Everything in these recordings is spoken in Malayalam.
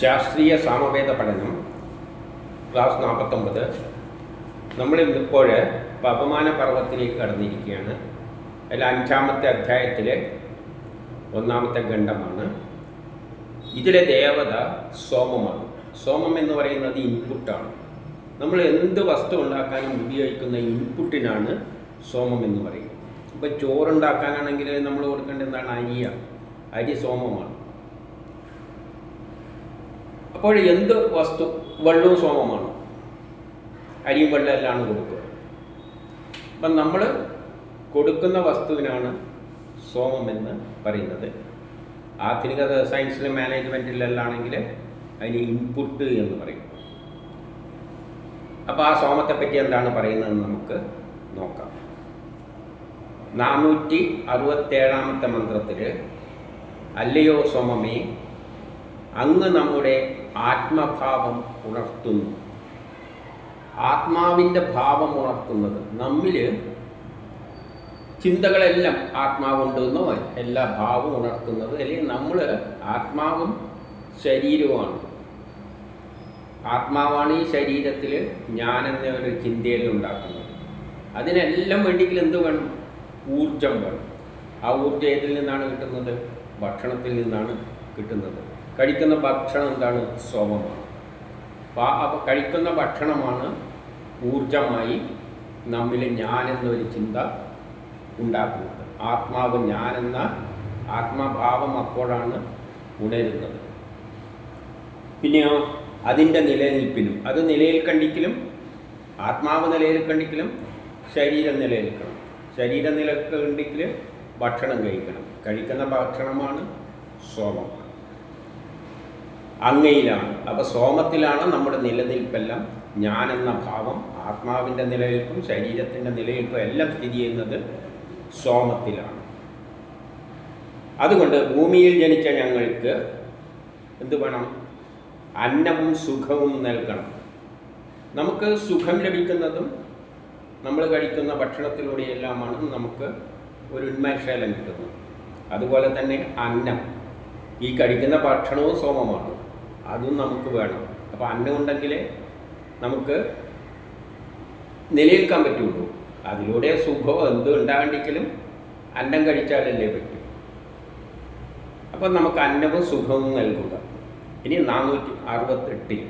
ശാസ്ത്രീയ സാമവേദ പഠനം ക്ലാസ് നാൽപ്പത്തൊമ്പത് നമ്മൾ ഇന്നിപ്പോൾ പപമാന പർവത്തിലേക്ക് കടന്നിരിക്കുകയാണ്. അതിൽ അഞ്ചാമത്തെ അധ്യായത്തിലെ ഒന്നാമത്തെ ഖണ്ഡമാണ്. ഇതിലെ ദേവത സോമമാണ്. സോമം എന്ന് പറയുന്നത് ഇൻപുട്ടാണ്. നമ്മൾ എന്ത് വസ്തു ഉണ്ടാക്കാനും ഉപയോഗിക്കുന്ന ഇൻപുട്ടിനാണ് സോമം എന്ന് പറയുന്നത്. ഇപ്പോൾ ചോറുണ്ടാക്കാനാണെങ്കിൽ നമ്മൾ കൊടുക്കേണ്ടതാണ് എന്താണ്? അരിയാണ് അരി സോമമാണ്. അപ്പോൾ എന്ത് വസ്തു വെള്ളവും സോമമാണ് അരിയും വെള്ളം എല്ലാം കൊടുക്കുക. അപ്പം നമ്മൾ കൊടുക്കുന്ന വസ്തുവിനാണ് സോമം എന്ന് പറയുന്നത്. ആധുനിക സയൻസിലെ മാനേജ്മെന്റിലെല്ലാണെങ്കിൽ അതിന് ഇൻപുട്ട് എന്ന് പറയും. അപ്പോൾ ആ സോമത്തെ പറ്റി എന്താണ് പറയുന്നതെന്ന് നമുക്ക് നോക്കാം. നാനൂറ്റി അറുപത്തേഴാമത്തെ മന്ത്രത്തിൽ അല്ലയോ സോമമേ അങ്ങ് നമ്മുടെ ആത്മഭാവം ഉണർത്തുന്നു. ആത്മാവിന്റെ ഭാവം ഉണർത്തുന്നത് നമ്മിൽ ചിന്തകളെല്ലാം ആത്മാവുണ്ടെന്നോ എല്ലാ ഭാവം ഉണർത്തുന്നത് അല്ലെങ്കിൽ നമ്മൾ ആത്മാവും ശരീരവുമാണ്. ആത്മാവാണ് ഈ ശരീരത്തിൽ ഞാനെന്ന ഒരു ചിന്തയെല്ലാം ഉണ്ടാക്കുന്നത്. അതിനെല്ലാം വേണ്ടിയെങ്കിൽ എന്ത് വേണം? ഊർജം വേണം. ആ ഊർജം ഏതിൽ നിന്നാണ് കിട്ടുന്നത്? ഭക്ഷണത്തിൽ നിന്നാണ് കിട്ടുന്നത്. കഴിക്കുന്ന ഭക്ഷണം എന്താണ്? സോമമാണ്. കഴിക്കുന്ന ഭക്ഷണമാണ് ഊർജമായി നമ്മിൽ ഞാൻ എന്നൊരു ചിന്ത ഉണ്ടാക്കുന്നത്. ആത്മാവ് എന്ന ആത്മഭാവം അപ്പോഴാണ് ഉണരുന്നത്. പിന്നെയോ അതിന്റെ നിലനിൽപ്പിനും അത് നിലയിൽ കണ്ടിക്കലും ആത്മാവ് നിലയിൽ കണ്ടിക്കലും ശരീരം നിലനിൽക്കണം ശരീരം നിലക്കണ്ടെങ്കിൽ ഭക്ഷണം കഴിക്കണം. കഴിക്കുന്ന ഭക്ഷണമാണ് സോമം. അങ്ങയിലാണ്. അപ്പോൾ സോമത്തിലാണ് നമ്മുടെ നിലനിൽപ്പെല്ലാം ഞാൻ എന്ന ഭാവം ആത്മാവിന്റെ നിലനിൽപ്പും ശരീരത്തിന്റെ നിലനിൽപ്പും എല്ലാം സ്ഥിതി ചെയ്യുന്നത് സോമത്തിലാണ്. അതുകൊണ്ട് ഭൂമിയിൽ ജനിച്ച ഞങ്ങൾക്ക് എന്ത് വേണം? അന്നവും സുഖവും നൽകണം. നമുക്ക് സുഖം ലഭിക്കുന്നതും നമ്മൾ കഴിക്കുന്ന ഭക്ഷണത്തിലൂടെയെല്ലാമാണ് നമുക്ക് ഒരു ഉന്മേഷം കിട്ടുന്നത്. അതുപോലെ തന്നെ അന്നം. ഈ കഴിക്കുന്ന ഭക്ഷണവും സോമമാണ്. അതും നമുക്ക് വേണം. അപ്പോൾ അന്നം ഉണ്ടെങ്കിലേ നമുക്ക് നിലനിൽക്കാൻ പറ്റുള്ളൂ. അതിലൂടെ സുഖം എന്ത് ഉണ്ടാകണ്ടെങ്കിലും അന്നം കഴിച്ചാലല്ലേ പറ്റൂ. അപ്പം നമുക്ക് അന്നവും സുഖവും നൽകുക. ഇനി നാനൂറ്റി അറുപത്തെട്ടിൽ.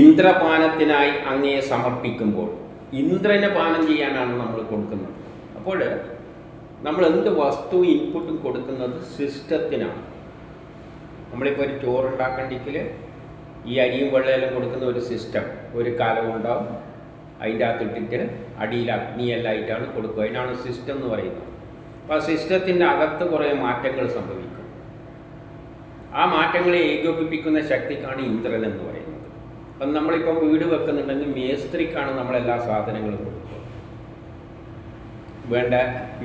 ഇന്ദ്രപാനത്തിനായി അങ്ങയെ സമർപ്പിക്കുമ്പോൾ ഇന്ദ്രനെ പാനം ചെയ്യാനാണ് നമ്മൾ കൊടുക്കുന്നത്. അപ്പോൾ നമ്മൾ എന്ത് വസ്തു ഇൻപുട്ടും കൊടുക്കുന്നത്? സിസ്റ്റത്തിനാണ്. നമ്മളിപ്പോൾ ഒരു ചോറുണ്ടാക്കണ്ടെങ്കിൽ ഈ അരിയും വെള്ളമെല്ലാം കൊടുക്കുന്ന ഒരു സിസ്റ്റം ഒരു കാലം ഉണ്ടാവും. അതിന്റെ അകത്തിട്ടിട്ട് അടിയിൽ അഗ്നിയെല്ലാം ആയിട്ടാണ് കൊടുക്കുക. അതിനാണ് സിസ്റ്റം എന്ന് പറയുന്നത്. അപ്പോൾ ആ സിസ്റ്റത്തിന്റെ അകത്ത് കുറേ മാറ്റങ്ങൾ സംഭവിക്കും. ആ മാറ്റങ്ങളെ ഏകോപിപ്പിക്കുന്ന ശക്തിക്കാണ് ഇന്ദ്രൻ എന്ന് പറയുന്നത്. അപ്പം നമ്മളിപ്പം വീട് വെക്കുന്നുണ്ടെങ്കിൽ മേസ്ത്രിക്കാണ് നമ്മളെല്ലാ സാധനങ്ങളും കൊടുക്കുക. വേണ്ട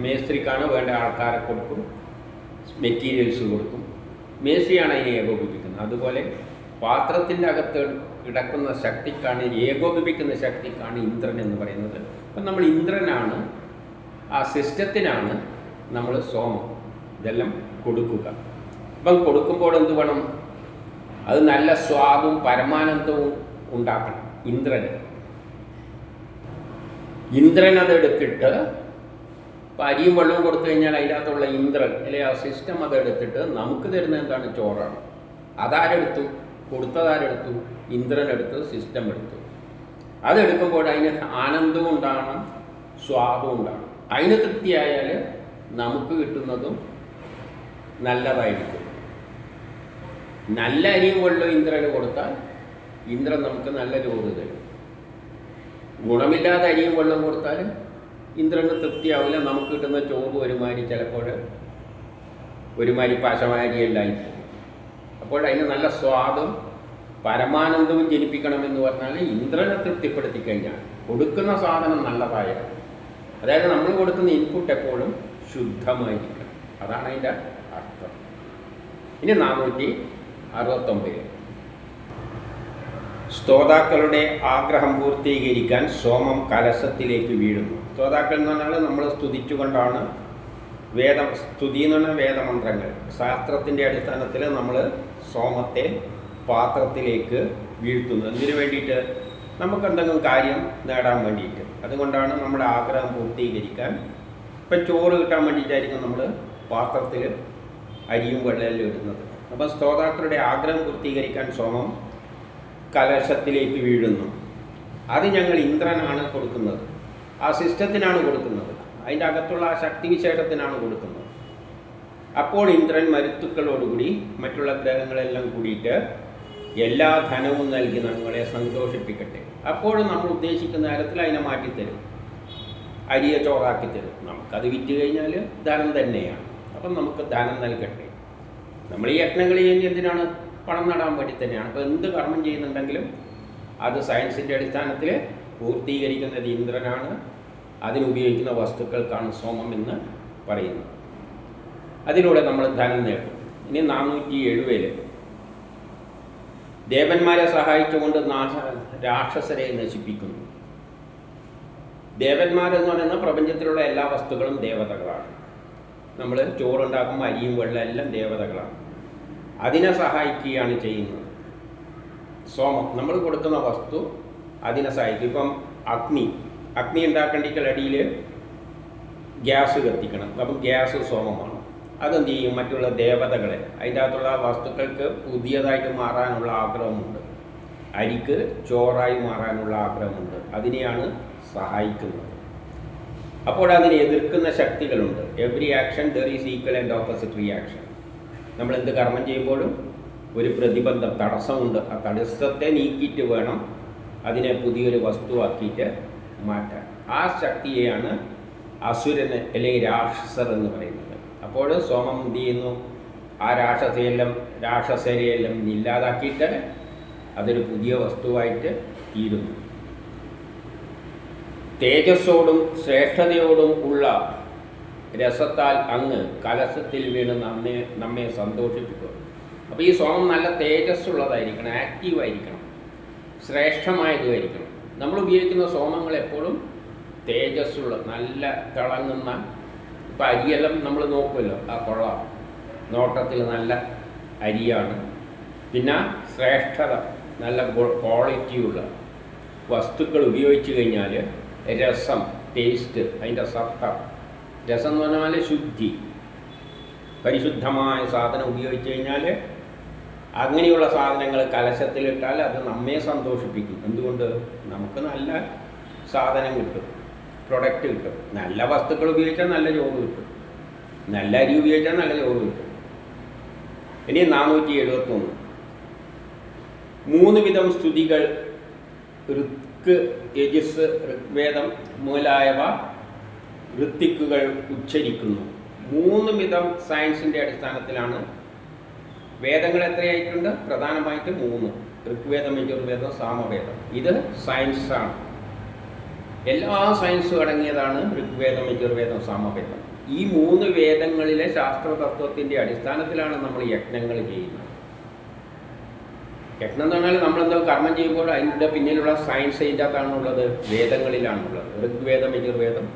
മേസ്ത്രിക്കാണ് വേണ്ട ആൾക്കാരെ കൊടുക്കും. മെറ്റീരിയൽസ് കൊടുക്കും. മേസ്ത്രിയാണ് അതിനെ ഏകോപിപ്പിക്കുന്നത്. അതുപോലെ പാത്രത്തിന്റെ അകത്ത് കിടക്കുന്ന ശക്തിക്കാണ് ഏകോപിപ്പിക്കുന്ന ശക്തിക്കാണ് ഇന്ദ്രൻ എന്ന് പറയുന്നത്. അപ്പം നമ്മൾ ഇന്ദ്രനാണ് ആ സിസ്റ്റത്തിനാണ് നമ്മൾ സോമം ഇതെല്ലാം കൊടുക്കുക. അപ്പം കൊടുക്കുമ്പോൾ എന്ത് വേണം? അത് നല്ല സ്വാദും പരമാനന്ദവും ഉണ്ടാക്കണം ഇന്ദ്രന്. ഇന്ദ്രൻ അതെടുത്തിട്ട് ഇപ്പം അരിയും വെള്ളവും കൊടുത്തു കഴിഞ്ഞാൽ അതിനകത്തുള്ള ഇന്ദ്രൻ അല്ലെ ആ സിസ്റ്റം അതെടുത്തിട്ട് നമുക്ക് തരുന്ന എന്താണ്? ചോറാണ്. അതാരെടുത്തു? കൊടുത്തതാരെടുത്തു? ഇന്ദ്രൻ എടുത്ത് സിസ്റ്റം എടുത്തു. അതെടുക്കുമ്പോൾ അതിന് ആനന്ദവും ഉണ്ടാകണം സ്വാദും ഉണ്ടാകണം അതിന് തൃപ്തിയായാൽ നമുക്ക് കിട്ടുന്നതും നല്ലതായിരിക്കും. നല്ല അരിയും വെള്ളവും ഇന്ദ്രന് കൊടുത്താൽ ഇന്ദ്രൻ നമുക്ക് നല്ല ചോറ് തരും. ഗുണമില്ലാതെ അരിയും വെള്ളം കൊടുത്താൽ ഇന്ദ്രന് തൃപ്തിയാവില്ല നമുക്ക് കിട്ടുന്ന ചോമ്പ് ഒരുമാതിരി ചിലപ്പോൾ ഒരുമാതിരി പാശമായ അപ്പോൾ അതിന് നല്ല സ്വാദും പരമാനന്ദവും ജനിപ്പിക്കണമെന്ന് പറഞ്ഞാൽ ഇന്ദ്രനെ തൃപ്തിപ്പെടുത്തി കഴിഞ്ഞാൽ കൊടുക്കുന്ന സാധനം നല്ലതായ അതായത് നമ്മൾ കൊടുക്കുന്ന ഇൻപുട്ട് എപ്പോഴും ശുദ്ധമായിരിക്കണം. അതാണ് അതിന്റെ അർത്ഥം. ഇനി നാനൂറ്റി അറുപത്തൊമ്പത്. സ്തോതാക്കളുടെ ആഗ്രഹം പൂർത്തീകരിക്കാൻ സോമം കലശത്തിലേക്ക് വീഴുന്നു. സ്തോതാക്കൾ എന്ന് പറഞ്ഞാൽ നമ്മൾ സ്തുതിച്ചുകൊണ്ടാണ് വേദം സ്തുതി എന്ന് പറഞ്ഞാൽ വേദമന്ത്രങ്ങൾ. ശാസ്ത്രത്തിന്റെ അടിസ്ഥാനത്തിൽ നമ്മൾ സോമത്തെ പാത്രത്തിലേക്ക് വീഴ്ത്തുന്നത് എന്തിനു വേണ്ടിയിട്ട്? നമുക്ക് എന്തെങ്കിലും കാര്യം നേടാൻ വേണ്ടിയിട്ട്. അതുകൊണ്ടാണ് നമ്മുടെ ആഗ്രഹം പൂർത്തീകരിക്കാൻ ഇപ്പം ചോറ് കിട്ടാൻ വേണ്ടിയിട്ടായിരിക്കും നമ്മൾ പാത്രത്തിൽ അരിയും വെള്ളലും ഇടുന്നത്. അപ്പം സ്തോതാക്കളുടെ ആഗ്രഹം പൂർത്തീകരിക്കാൻ സോമം കലശത്തിലേക്ക് വീഴുന്നു. അത് ഞങ്ങൾ ഇന്ദ്രനാണ് കൊടുക്കുന്നത്. ആ സിസ്റ്റത്തിനാണ് കൊടുക്കുന്നത്. അതിന്റെ അകത്തുള്ള ആ ശക്തിവിശേഷത്തിനാണ് കൊടുക്കുന്നത്. അപ്പോൾ ഇന്ദ്രൻ മരുത്തുക്കളോടുകൂടി മറ്റുള്ള ഗ്രഹങ്ങളെല്ലാം കൂടിയിട്ട് എല്ലാ ധനവും നൽകി നമ്മളെ സന്തോഷിപ്പിക്കട്ടെ. അപ്പോഴും നമ്മൾ ഉദ്ദേശിക്കുന്ന തരത്തിൽ അതിനെ മാറ്റിത്തരും. അരിയെ ചോറാക്കി തരും. നമുക്കത് വിറ്റ് കഴിഞ്ഞാൽ ധനം തന്നെയാണ്. അപ്പം നമുക്ക് ധനം നൽകട്ടെ. നമ്മൾ ഈ യജ്ഞങ്ങൾ ചെയ്യുന്ന എന്തിനാണ്? പണം നടാൻ വേണ്ടി തന്നെയാണ്. അപ്പോൾ എന്ത് കർമ്മം ചെയ്യുന്നുണ്ടെങ്കിലും അത് സയൻസിന്റെ അടിസ്ഥാനത്തിൽ പൂർത്തീകരിക്കുന്നത് ഇന്ദ്രനാണ്. അതിനുപയോഗിക്കുന്ന വസ്തുക്കൾക്കാണ് സോമം എന്ന് പറയുന്നത്. അതിലൂടെ നമ്മൾ ധനം നേടും. ഇനി നാനൂറ്റി എഴുപതിൽ ദേവന്മാരെ സഹായിച്ചുകൊണ്ട് നാശ രാക്ഷസരെ നശിപ്പിക്കുന്നു. ദേവന്മാരെന്ന് പറയുന്ന പ്രപഞ്ചത്തിലുള്ള എല്ലാ വസ്തുക്കളും ദേവതകളാണ്. നമ്മൾ ചോറുണ്ടാക്കുമ്പോൾ അരിയും വെള്ളം എല്ലാം ദേവതകളാണ്. അതിനെ സഹായിക്കുകയാണ് ചെയ്യുന്നത്. സോമം. നമ്മൾ കൊടുക്കുന്ന വസ്തു അതിനെ സഹായിക്കും. ഇപ്പം അഗ്നി. അഗ്നി ഉണ്ടാക്കേണ്ടിക്കൽ അടിയിൽ ഗ്യാസ് കത്തിക്കണം. അപ്പം ഗ്യാസ് സോമമാണ്. അതെന്ത് ചെയ്യും? മറ്റുള്ള ദേവതകളെ. അതിന്റെ അകത്തുള്ള വസ്തുക്കൾക്ക് പുതിയതായിട്ട് മാറാനുള്ള ആഗ്രഹമുണ്ട്. അരിക്ക് ചോറായി മാറാനുള്ള ആഗ്രഹമുണ്ട്. അതിനെയാണ് സഹായിക്കുന്നത്. അപ്പോൾ അതിനെ എതിർക്കുന്ന ശക്തികളുണ്ട്. Every action there is equal and opposite reaction നമ്മൾ എന്ത് കർമ്മം ചെയ്യുമ്പോഴും ഒരു പ്രതിബന്ധം തടസ്സമുണ്ട്. ആ തടസ്സത്തെ നീക്കിയിട്ട് വേണം അതിനെ പുതിയൊരു വസ്തുവാക്കിയിട്ട് മാറ്റാൻ. ആ ശക്തിയെയാണ് അസുരന് അല്ലെങ്കിൽ രാക്ഷസർ എന്ന് പറയുന്നത്. അപ്പോൾ സോമം എന്ത് ചെയ്യുന്നു? ആ രാക്ഷസയെല്ലാം രാക്ഷസരെയെല്ലാം ഇല്ലാതാക്കിയിട്ട് അതൊരു പുതിയ വസ്തുവായിട്ട് തീരുന്നു. തേജസ്സോടും ശ്രേഷ്ഠതയോടും ഉള്ള രസത്താൽ അങ്ങ് കലസത്തിൽ വീണ് നമ്മെ നമ്മെ സന്തോഷിപ്പിക്കും. അപ്പോൾ ഈ സോമം നല്ല തേജസ്സുള്ളതായിരിക്കണം ആക്റ്റീവായിരിക്കണം ശ്രേഷ്ഠമായതുമായിരിക്കണം നമ്മൾ ഉപയോഗിക്കുന്ന സോമങ്ങൾ എപ്പോഴും തേജസ്സുള്ള നല്ല തിളങ്ങുന്ന ഇപ്പം അരിയെല്ലാം നമ്മൾ നോക്കുമല്ലോ ആ കുളം നോട്ടത്തിൽ നല്ല അരിയാണ്. പിന്നെ ശ്രേഷ്ഠത നല്ല ക്വാളിറ്റിയുള്ള വസ്തുക്കൾ ഉപയോഗിച്ച് കഴിഞ്ഞാൽ രസം ടേസ്റ്റ് അതിന്റെ സത്ത രസം എന്ന് പറഞ്ഞാൽ ശുദ്ധി. പരിശുദ്ധമായ സാധനം ഉപയോഗിച്ച് കഴിഞ്ഞാൽ അങ്ങനെയുള്ള സാധനങ്ങൾ കലശത്തിലിട്ടാൽ അത് നമ്മെ സന്തോഷിപ്പിക്കും. എന്തുകൊണ്ട്? നമുക്ക് നല്ല സാധനം കിട്ടും. പ്രൊഡക്റ്റ് കിട്ടും. നല്ല വസ്തുക്കൾ ഉപയോഗിച്ചാൽ നല്ല ജോബ് കിട്ടും. നല്ല അരി ഉപയോഗിച്ചാൽ നല്ല ജോബ് കിട്ടും. ഇനി നാനൂറ്റി എഴുപത്തൊന്ന്. മൂന്ന് വിധം സ്തുതികൾ ഋക്ക് യജസ് ഋഗ്വേദം മുതലായവ ഋത്തിക്കുകൾ ഉച്ചരിക്കുന്നു. മൂന്ന് വിധം സയൻസിന്റെ അടിസ്ഥാനത്തിലാണ് വേദങ്ങൾ എത്രയായിട്ടുണ്ട്? പ്രധാനമായിട്ട് മൂന്ന്. ഋഗ്വേദം യജുർവേദം സാമവേദം. ഇത് സയൻസാണ് എല്ലാ സയൻസും അടങ്ങിയതാണ് ഋഗ്വേദം യജുർവേദം സാമവേദം. ഈ മൂന്ന് വേദങ്ങളിലെ ശാസ്ത്രതത്വത്തിന്റെ അടിസ്ഥാനത്തിലാണ് നമ്മൾ യജ്ഞങ്ങൾ ചെയ്യുന്നത്. യജ്ഞം എന്ന് പറഞ്ഞാൽ നമ്മളെന്തോ കർമ്മം ചെയ്യുമ്പോൾ അതിന്റെ പിന്നിലുള്ള സയൻസ് അതിന്റെ അകത്താണുള്ളത് വേദങ്ങളിലാണുള്ളത്. ഋഗ്വേദം യജുർവേദം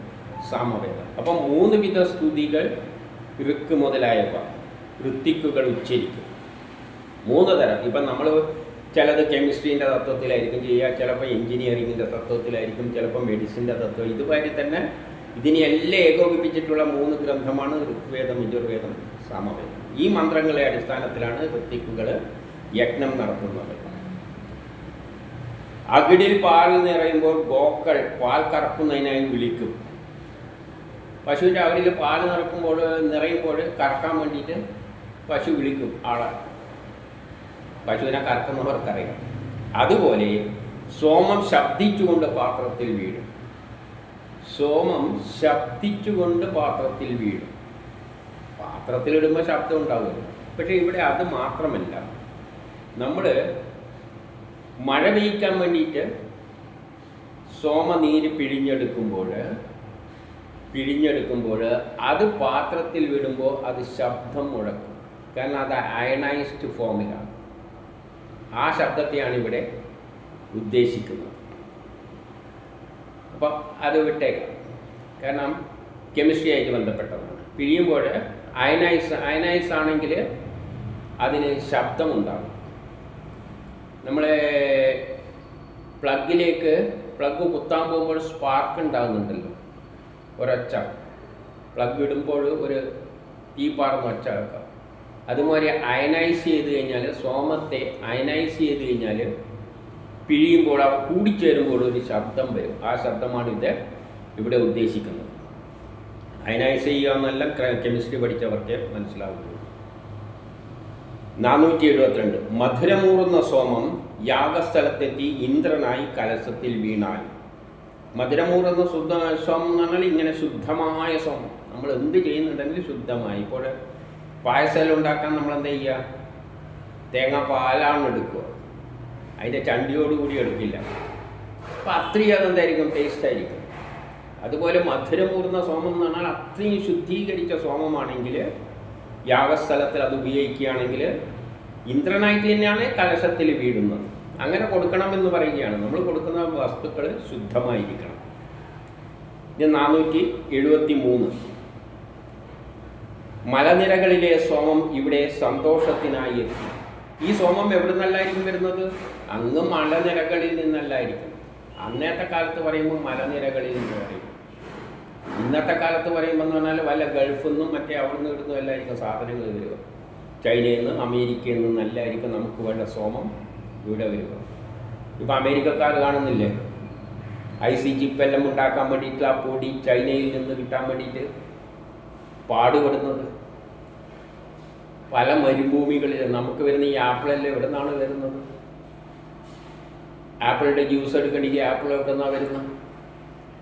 സാമവേദം. അപ്പം മൂന്ന് വിധ സ്തുതികൾ ഋക്ക് മുതലായവ. ഋത്തിക്കുകൾ ഉച്ചരിക്കും. മൂന്ന് തരം. ഇപ്പം നമ്മൾ ചിലത് കെമിസ്ട്രീന്റെ തത്വത്തിലായിരിക്കും ചെയ്യുക ചിലപ്പോൾ എഞ്ചിനീയറിങ്ങിന്റെ തത്വത്തിലായിരിക്കും ചിലപ്പോൾ മെഡിസിന്റെ തത്വം. ഇതുമാതിരി തന്നെ ഇതിനെയെല്ലാം ഏകോപിപ്പിച്ചിട്ടുള്ള മൂന്ന് ഗ്രന്ഥമാണ് ഋഗ്വേദം യജുർവേദം സാമവേദം. ഈ മന്ത്രങ്ങളെ അടിസ്ഥാനത്തിലാണ് ഋത്തിക്കുകൾ യജ്ഞം നടത്തുന്നത്. അകിടിൽ പാൽ നിറയുമ്പോൾ ഗോക്കൾ പാൽ കറക്കുന്നതിനായി വിളിക്കും. പശുവിന്റെ അകിടിൽ പാൽ നിറക്കുമ്പോൾ നിറയുമ്പോൾ കറക്കാൻ വേണ്ടിയിട്ട് പശു വിളിക്കും ആളെ. പശുവിനെ കറക്കുന്നവർക്കറിയാം അതുപോലെ സോമം ശബ്ദിച്ചുകൊണ്ട് പാത്രത്തിൽ വീഴും. സോമം ശബ്ദിച്ചുകൊണ്ട് പാത്രത്തിൽ വീഴും. പാത്രത്തിലിടുമ്പോൾ ശബ്ദം ഉണ്ടാവും പക്ഷേ ഇവിടെ അത് മാത്രമല്ല. നമ്മൾ മഴ പെയ്ക്കാൻ വേണ്ടിയിട്ട് സോമനീര് പിഴിഞ്ഞെടുക്കുമ്പോൾ പിഴിഞ്ഞെടുക്കുമ്പോൾ അത് പാത്രത്തിൽ വിടുമ്പോൾ അത് ശബ്ദം മുഴക്കും. കാരണം അത് അയണൈസ്ഡ് ഫോമിലാണ് ആ ശബ്ദത്തെയാണ് ഇവിടെ ഉദ്ദേശിക്കുന്നത്. അപ്പം അത് വിട്ടേക്കാം. കാരണം കെമിസ്ട്രി ആയിട്ട് ബന്ധപ്പെട്ടതാണ്. പിഴിയുമ്പോൾ അയനൈസ് അയനൈസ് ആണെങ്കിൽ അതിന് ശബ്ദമുണ്ടാകും. നമ്മൾ പ്ലഗിലേക്ക് പ്ലഗ് കുത്താൻ പോകുമ്പോൾ സ്പാർക്ക് ഉണ്ടാകുന്നുണ്ടല്ലോ. ഒരൊച്ച പ്ലഗ് ഇടുമ്പോൾ ഒരു തീ പാർന്ന ഒച്ച കേൾക്കാം അതുമാതിരി അയനൈസ് ചെയ്ത് കഴിഞ്ഞാൽ സോമത്തെ അയനൈസ് ചെയ്ത് കഴിഞ്ഞാൽ പിഴിയുമ്പോൾ അവ കൂടിച്ചേരുമ്പോൾ ഒരു ശബ്ദം വരും. ആ ശബ്ദമാണ് ഇത് ഇവിടെ ഉദ്ദേശിക്കുന്നത്. അയനൈസ് ചെയ്യുക എന്നല്ല കെമിസ്ട്രി പഠിച്ചവർക്ക് മനസ്സിലാവുള്ളൂ നാനൂറ്റി എഴുപത്തിരണ്ട് മധുരമൂറുന്ന സോമം യാഗസ്ഥലത്തെത്തി ഇന്ദ്രനായി കലശത്തിൽ വീണാൽ. മധുരമൂറുന്ന ശുദ്ധ സോമം എന്ന് പറഞ്ഞാൽ ഇങ്ങനെ ശുദ്ധമായ സോമം. നമ്മൾ എന്ത് ചെയ്യുന്നുണ്ടെങ്കിൽ ശുദ്ധമായി. ഇപ്പോൾ പായസം ഉണ്ടാക്കാൻ നമ്മൾ എന്താ ചെയ്യുക തേങ്ങ പാലാണ് എടുക്കുക. അതിന്റെ ചണ്ടിയോടുകൂടി എടുക്കില്ല. അപ്പം അത്രയും അതെന്തായിരിക്കും? ടേസ്റ്റ് ആയിരിക്കും. അതുപോലെ മധുരമൂർന്ന സോമം എന്ന് പറഞ്ഞാൽ അത്രയും ശുദ്ധീകരിച്ച സോമമാണെങ്കിൽ യാഗസ്ഥലത്തിൽ അത് ഉപയോഗിക്കുകയാണെങ്കിൽ ഇന്ദ്രനായിട്ട് തന്നെയാണ് കലശത്തിൽ വീടുന്നത് അങ്ങനെ കൊടുക്കണമെന്ന് പറയുകയാണ്. നമ്മൾ കൊടുക്കുന്ന വസ്തുക്കൾ ശുദ്ധമായിരിക്കണം. ഇത് നാനൂറ്റി എഴുപത്തി മൂന്ന് മലനിരകളിലെ സോമം ഇവിടെ സന്തോഷത്തിനായി എത്തി. ഈ സോമം എവിടെ നിന്നല്ലായിരിക്കും വരുന്നത്? അങ്ങ് മലനിരകളിൽ നിന്നല്ലായിരിക്കും. അന്നത്തെ കാലത്ത് പറയുമ്പോൾ മലനിരകളിൽ നിന്ന് പറയും. ഇന്നത്തെ കാലത്ത് പറയുമ്പോൾ എന്ന് പറഞ്ഞാൽ വല്ല ഗൾഫിൽ നിന്നും മറ്റേ അവിടെ നിന്ന് ഇടുന്നതും എല്ലായിരിക്കും സാധനങ്ങൾ വരിക. ചൈനയിൽ നിന്ന് അമേരിക്കയിൽ നിന്നല്ലായിരിക്കും നമുക്ക് വേണ്ട സോമം ഇവിടെ വരിക. ഇപ്പം അമേരിക്കക്കാർ കാണുന്നില്ലേ? ഐ സി ജിപ്പെല്ലാം ഉണ്ടാക്കാൻ വേണ്ടിയിട്ടുള്ള ആ പൊടി ചൈനയിൽ നിന്ന് കിട്ടാൻ വേണ്ടിയിട്ട് പാടുപെടുന്നത്. പല മരുഭൂമികളിൽ നമുക്ക് വരുന്ന ഈ ആപ്പിളല്ലേ എവിടെ നിന്നാണ് വരുന്നത്? ആപ്പിളുടെ ജ്യൂസ് എടുക്കണമെങ്കിൽ ആപ്പിൾ എവിടെ നിന്നാണ് വരുന്നത്?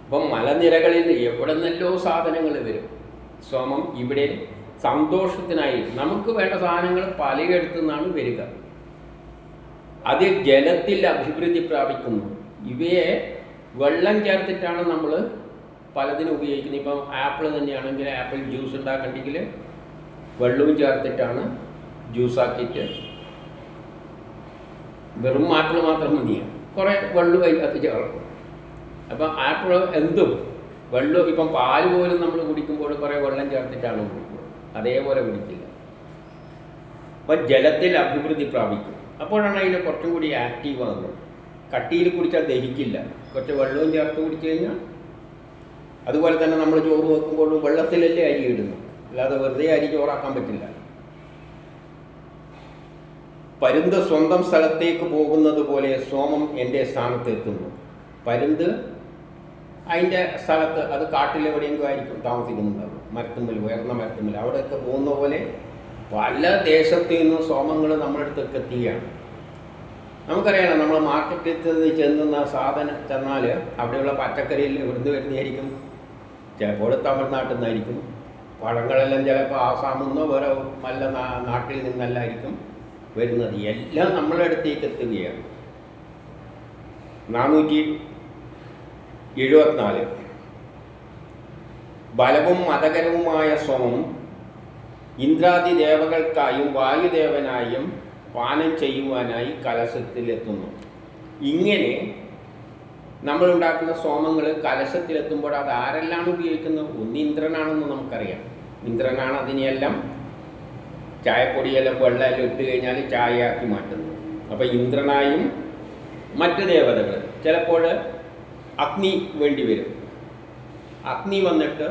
അപ്പം മലനിരകളിൽ എവിടെ നിന്നല്ലോ സാധനങ്ങൾ വരും. സോമം ഇവിടെ സന്തോഷത്തിനായി നമുക്ക് വേണ്ട സാധനങ്ങൾ പലയിടത്തു നിന്നാണ് വരിക. അത് ജലത്തിൽ അഭിവൃദ്ധി പ്രാപിക്കുന്നു. ഇവയെ വെള്ളം ചേർത്തിട്ടാണ് നമ്മൾ പലതിനും ഉപയോഗിക്കുന്നത്. ഇപ്പം ആപ്പിൾ തന്നെയാണെങ്കിൽ ആപ്പിൾ ജ്യൂസ് ഉണ്ടാക്കണ്ടെങ്കിൽ വെള്ളവും ചേർത്തിട്ടാണ് ജ്യൂസാക്കിയിട്ട് വെറും ആപ്പിൾ മാത്രം മതിയാണ് കുറേ വെള്ളം അതിനകത്ത് ചേർക്കും. അപ്പം ആപ്പിൾ എന്തും വെള്ളം ഇപ്പം പാൽ പോലും നമ്മൾ കുടിക്കുമ്പോൾ കുറേ വെള്ളം ചേർത്തിട്ടാണ് കുടിക്കുക. അതേപോലെ കുടിക്കില്ല. അപ്പം ജലത്തിൽ അഭിവൃദ്ധി പ്രാപിക്കും. അപ്പോഴാണ് അതിന് കുറച്ചും കൂടി ആക്റ്റീവ് ആകുന്നത്. കട്ടിയിൽ കുടിച്ചാൽ ദഹിക്കില്ല. കുറച്ച് വെള്ളവും ചേർത്ത് കുടിച്ചു കഴിഞ്ഞാൽ അതുപോലെ തന്നെ നമ്മൾ ചോറ് വെക്കുമ്പോഴും വെള്ളത്തിലല്ലേ അരി ഇടുന്നു അല്ലാതെ വെറുതെ അരി ചോറാക്കാൻ പറ്റില്ല. പരുന്ത് സ്വന്തം സ്ഥലത്തേക്ക് പോകുന്നത് പോലെ സോമം എന്റെ സ്ഥാനത്ത് എത്തുന്നു. പരുന്ത് അതിന്റെ സ്ഥലത്ത് അത് കാട്ടിലെവിടെയെങ്കിലും ആയിരിക്കും താമസിക്കുന്നുണ്ടാവും മരത്തുമ്പിൽ ഉയർന്ന മരത്തുമ്പിൽ. അവിടെയൊക്കെ പോകുന്ന പോലെ പല ദേശത്തു നിന്നും സോമങ്ങൾ നമ്മുടെ അടുത്തൊക്കെ എത്തുകയാണ് നമുക്കറിയാലോ നമ്മൾ മാർക്കറ്റിൽ ചെന്നുന്ന സാധനം ചെന്നാൽ അവിടെയുള്ള പച്ചക്കറിയിൽ ഇവിടുന്ന് വരുന്നതായിരിക്കും. ചിലപ്പോൾ തമിഴ്നാട്ടിൽ നിന്നായിരിക്കും. പഴങ്ങളെല്ലാം ചിലപ്പോൾ ആസാമിൽ നിന്നോ വേറെ നല്ല നാട്ടിൽ നിന്നല്ലായിരിക്കും വരുന്നത്. എല്ലാം നമ്മളെ അടുത്തേക്ക് എത്തുകയാണ്. നാനൂറ്റി എഴുപത്തിനാല്. ബലവും മതകരവുമായ സ്വമം ഇന്ദ്രാദി ദേവകൾക്കായും വായുദേവനായും പാനം ചെയ്യുവാനായി കലശത്തിലെത്തുന്നു. ഇങ്ങനെ നമ്മൾ ഉണ്ടാക്കുന്ന സോമങ്ങൾ കലശത്തിലെത്തുമ്പോൾ അത് ആരെല്ലാം ഉപയോഗിക്കുന്നത് ഒന്ന് ഇന്ദ്രനാണെന്ന് നമുക്കറിയാം. ഇന്ദ്രനാണ് അതിനെയെല്ലാം ചായപ്പൊടിയെല്ലാം വെള്ളമെല്ലാം ഇട്ട് കഴിഞ്ഞാൽ ചായയാക്കി മാറ്റുന്നത്. അപ്പോൾ ഇന്ദ്രനായും മറ്റ് ദേവതകൾ ചിലപ്പോൾ അഗ്നി വേണ്ടി വരും. അഗ്നി വന്നിട്ട്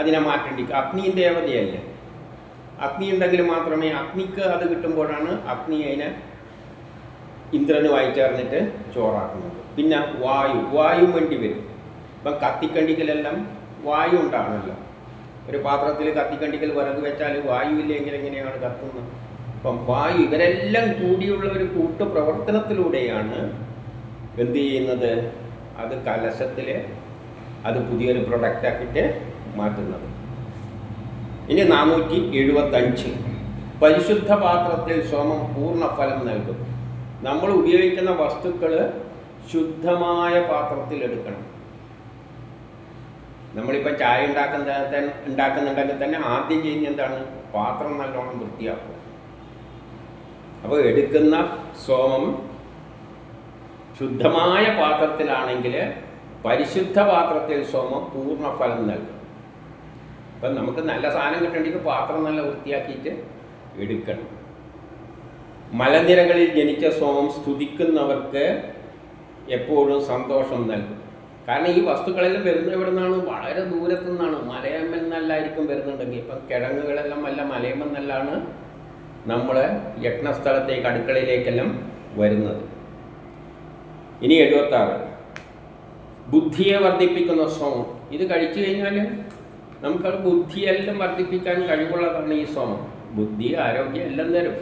അതിനെ മാറ്റേണ്ടി അഗ്നി ദേവതയല്ല? അഗ്നി ഉണ്ടെങ്കിൽ മാത്രമേ അഗ്നിക്ക് അത് കിട്ടുമ്പോഴാണ് അഗ്നി അതിനെ ഇന്ദ്രനുമായി ചേർന്നിട്ട് ചോറാക്കുന്നത്. പിന്നെ വായു വായു വേണ്ടി വരും. ഇപ്പം കത്തിക്കണ്ടിക്കലെല്ലാം വായു ഉണ്ടാണല്ലോ. ഒരു പാത്രത്തിൽ കത്തിക്കണ്ടിക്കൽ വിറക് വെച്ചാൽ വായു ഇല്ലെങ്കിൽ എങ്ങനെയാണ് കത്തുന്നത്? അപ്പം വായു ഇവരെല്ലാം കൂടിയുള്ള ഒരു കൂട്ടുപ്രവർത്തനത്തിലൂടെയാണ് എന്ത് ചെയ്യുന്നത്? അത് കലശത്തിൽ അത് പുതിയൊരു പ്രൊഡക്റ്റാക്കിയിട്ട് മാറ്റുന്നത്. ഇനി നാനൂറ്റി എഴുപത്തഞ്ച്. പരിശുദ്ധ പാത്രത്തിൽ സോമം പൂർണ ഫലം നൽകും. നമ്മൾ ഉപയോഗിക്കുന്ന വസ്തുക്കൾ ശുദ്ധമായ പാത്രത്തിൽ എടുക്കണം. നമ്മളിപ്പോൾ ചായ ഉണ്ടാക്കുന്ന ഉണ്ടാക്കുന്നുണ്ടെങ്കിൽ തന്നെ ആദ്യം ചെയ്യുന്ന എന്താണ്? പാത്രം നല്ലോണം വൃത്തിയാക്കും അപ്പോൾ എടുക്കുന്ന സോമം ശുദ്ധമായ പാത്രത്തിലാണെങ്കിൽ പരിശുദ്ധ പാത്രത്തിൽ സോമം പൂർണ ഫലം നൽകും. അപ്പം നമുക്ക് നല്ല സാധനം കിട്ടണമെങ്കിൽ പാത്രം നല്ല വൃത്തിയാക്കിയിട്ട് എടുക്കണം. മലനിരകളിൽ ജനിച്ച സോമം സ്തുതിക്കുന്നവർക്ക് എപ്പോഴും സന്തോഷം നൽകും. കാരണം ഈ വസ്തുക്കളെല്ലാം വരുന്ന എവിടെ നിന്നാണ്? വളരെ ദൂരത്തു നിന്നാണ്. മലയമ്മൽ നിന്നല്ലായിരിക്കും വരുന്നുണ്ടെങ്കിൽ. ഇപ്പം കിഴങ്ങുകളെല്ലാം വല്ല മലയമ്മൽ നിന്നെല്ലാണ് നമ്മൾ യജ്ഞസ്ഥലത്തേക്ക് അടുക്കളയിലേക്കെല്ലാം വരുന്നത്. ഇനി എഴുപത്തി ആറ് ബുദ്ധിയെ വർദ്ധിപ്പിക്കുന്ന സോമം ഇത് കഴിച്ചു കഴിഞ്ഞാൽ നമുക്ക് ബുദ്ധിയെല്ലാം വർദ്ധിപ്പിക്കാൻ കഴിവുള്ളതാണ് ഈ സോമം ബുദ്ധി ആരോഗ്യം എല്ലാം തരും.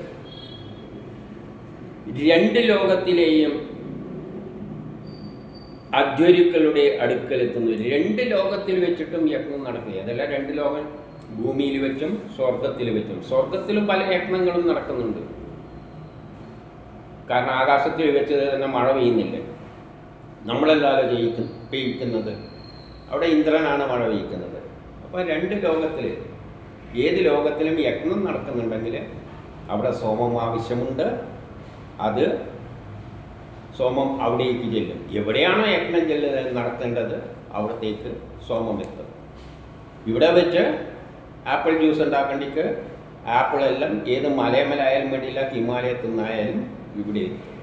രണ്ട് ലോകത്തിലെയും അധ്വരുക്കളുടെ അടുക്കലെത്തുന്നു രണ്ട് ലോകത്തിൽ വെച്ചിട്ടും യജ്ഞം നടക്കുക അതല്ല രണ്ട് ലോകം ഭൂമിയിൽ വെച്ചും സ്വർഗത്തിൽ വെച്ചും. സ്വർഗത്തിലും പല യജ്ഞങ്ങളും നടക്കുന്നുണ്ട്. കാരണം ആകാശത്തിൽ വെച്ച് തന്നെ മഴ പെയ്യുന്നില്ല. നമ്മളല്ലാതെ ജയിക്കും പെയ്യിക്കുന്നത്? അവിടെ ഇന്ദ്രനാണ് മഴ പെയ്യിക്കുന്നത്. അപ്പോൾ രണ്ട് ലോകത്തിൽ ഏത് ലോകത്തിലും യജ്ഞം നടക്കുന്നുണ്ടെങ്കിൽ അവിടെ സോമം ആവശ്യമുണ്ട്. അത് സോമം അവിടേക്ക് ചെല്ലും. എവിടെയാണോ യജ്ഞം ചെല്ലുന്നത് നടത്തേണ്ടത്? അവിടത്തേക്ക് സോമം എത്തും. ഇവിടെ വെച്ച് ആപ്പിൾ ജ്യൂസ് ഉണ്ടാക്കേണ്ടിക്ക് ആപ്പിളെല്ലാം ഏത് മലയമലായാലും വേണ്ടിയില്ല ഹിമാലയത്തിൽ നിന്നായാലും ഇവിടെ എത്തും.